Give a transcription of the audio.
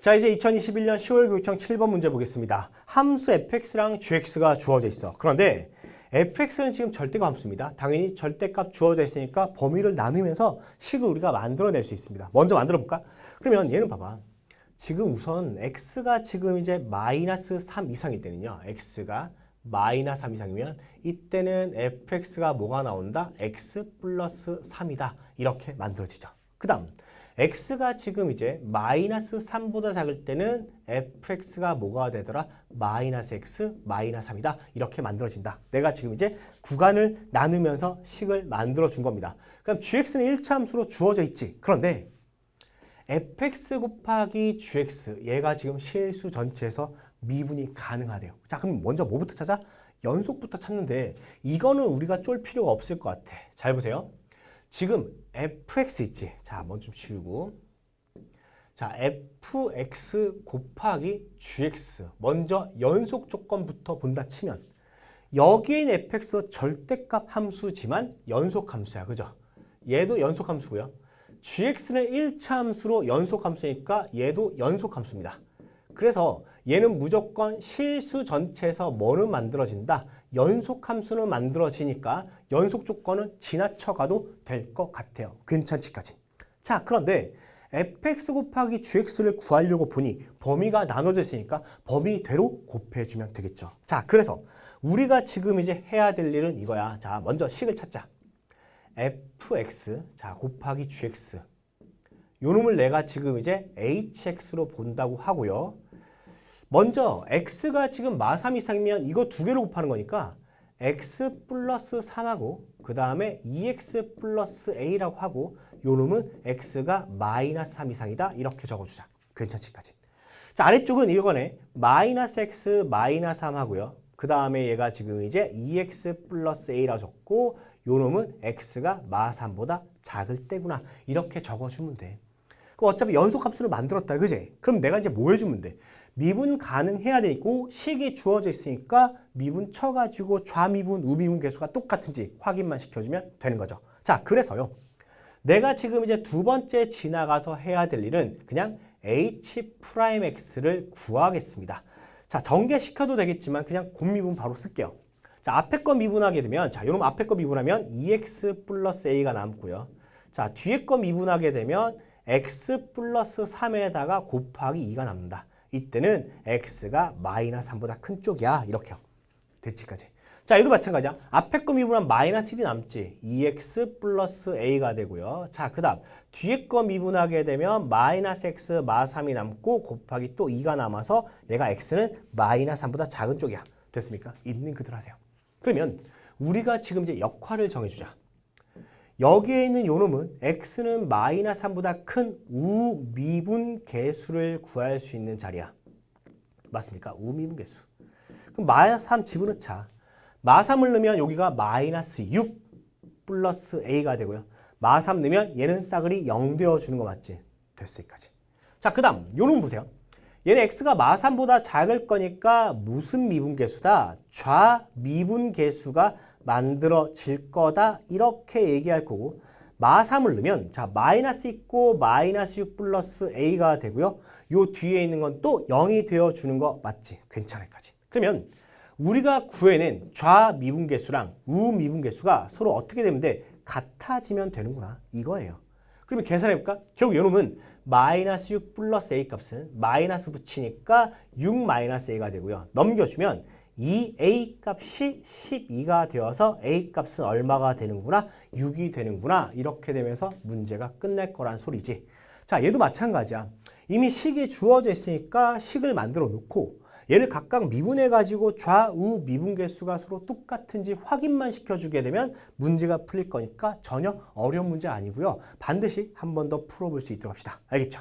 자, 이제 2021년 10월 교육청 7번 문제 보겠습니다. 함수 fx랑 gx가 주어져 있어. 그런데 fx는 지금 절대값 함수입니다. 당연히 절대값 주어져 있으니까 범위를 나누면서 식을 우리가 만들어낼 수 있습니다. 먼저 만들어 볼까? 그러면 얘는 봐봐. 지금 우선 x가 지금 이제 마이너스 3 이상일 때는요. x가 마이너스 3 이상이면 이때는 fx가 뭐가 나온다? x 플러스 3이다. 이렇게 만들어지죠. 그 다음 x가 지금 이제 마이너스 3보다 작을 때는 fx가 뭐가 되더라? 마이너스 x 마이너스 3이다. 이렇게 만들어진다. 내가 지금 이제 구간을 나누면서 식을 만들어 준 겁니다. 그럼 gx는 1차 함수로 주어져 있지. 그런데 fx 곱하기 gx 얘가 지금 실수 전체에서 미분이 가능하대요. 자, 그럼 먼저 뭐부터 찾아? 연속부터 찾는데 이거는 우리가 쫄 필요가 없을 것 같아. 잘 보세요. 지금 fx 있지. 자, 먼저 좀 지우고. 자, fx 곱하기 gx. 먼저 연속 조건부터 본다 치면 있는 fx 절대값 함수지만 연속 함수야. 그죠? 얘도 연속 함수고요. gx는 1차 함수로 연속 함수니까 얘도 연속 함수입니다. 그래서 얘는 무조건 실수 전체에서 뭐는 만들어진다? 연속 함수는 만들어지니까 연속 조건은 지나쳐가도 될 것 같아요. 괜찮지까지. 자, 그런데 fx 곱하기 gx를 구하려고 보니 범위가 나눠져 있으니까 범위대로 곱해주면 되겠죠. 자, 그래서 우리가 지금 이제 해야 될 일은 이거야. 자, 먼저 식을 찾자. fx 자 곱하기 gx 요 놈을 내가 지금 이제 hx로 본다고 하고요. 먼저 x가 지금 마3 이상이면 이거 두 개로 곱하는 거니까 x 플러스 3하고 그 다음에 2x 플러스 a라고 하고 요 놈은 x가 마이너스 3 이상이다 이렇게 적어주자. 괜찮지까지. 자 아래쪽은 이거네 마이너스 x 마이너스 3 하고요. 그 다음에 얘가 지금 이제 2x 플러스 a라고 적고 요 놈은 x가 마3보다 작을 때구나 이렇게 적어주면 돼. 그럼 어차피 연속함수를 만들었다 그지? 그럼 내가 이제 뭐 해주면 돼? 미분 가능해야 되고 식이 주어져 있으니까 미분 쳐가지고 좌미분 우미분 계수가 똑같은지 확인만 시켜주면 되는 거죠. 자 그래서요. 내가 지금 이제 두 번째 지나가서 해야 될 일은 그냥 h'x를 구하겠습니다. 자 전개시켜도 되겠지만 그냥 곱미분 바로 쓸게요. 자, 앞에 거 미분하게 되면, 자, 요놈 앞에 거 미분하면 2x 플러스 a가 남고요. 자, 뒤에 거 미분하게 되면 x 플러스 3에다가 곱하기 2가 남는다. 이때는 x가 마이너스 3보다 큰 쪽이야. 이렇게요. 됐지까지. 자, 얘도 마찬가지야. 앞에 거 미분하면 마이너스 1이 남지. 2x 플러스 a가 되고요. 자, 그 다음 뒤에 거 미분하게 되면 마이너스 x 마 3이 남고 곱하기 또 2가 남아서 얘가 x는 마이너스 3보다 작은 쪽이야. 됐습니까? 있는 그대로 하세요. 그러면 우리가 지금 이제 역할을 정해주자. 여기에 있는 요 놈은 x는 마이너스 3보다 큰 우미분 개수를 구할 수 있는 자리야. 맞습니까? 우미분 개수. 그럼 마이너스 3 집어넣자. 마3을 넣으면 여기가 마이너스 6 플러스 a가 되고요. 마3 넣으면 얘는 싸그리 0 되어주는 거 맞지? 됐을까지. 자, 그 다음 요놈 보세요. 얘는 x가 마3보다 작을 거니까 무슨 미분계수다? 좌미분계수가 만들어질 거다 이렇게 얘기할 거고 마3을 넣으면 자 마이너스 있고 마이너스 6 플러스 a가 되고요. 요 뒤에 있는 건 또 0이 되어주는 거 맞지? 괜찮을까지. 그러면 우리가 구해낸 좌미분계수랑 우미분계수가 서로 어떻게 되면 돼? 같아지면 되는구나 이거예요. 그러면 계산해볼까? 결국 요놈은 마이너스 6 플러스 a 값은 마이너스 붙이니까 6 마이너스 a가 되고요. 넘겨주면 이 a 값이 12가 되어서 a 값은 얼마가 되는구나? 6이 되는구나. 이렇게 되면서 문제가 끝날 거란 소리지. 자, 얘도 마찬가지야. 이미 식이 주어져 있으니까 식을 만들어 놓고 얘를 각각 미분해 가지고 좌우 미분 개수가 서로 똑같은지 확인만 시켜주게 되면 문제가 풀릴 거니까 전혀 어려운 문제 아니고요. 반드시 한 번 더 풀어볼 수 있도록 합시다. 알겠죠?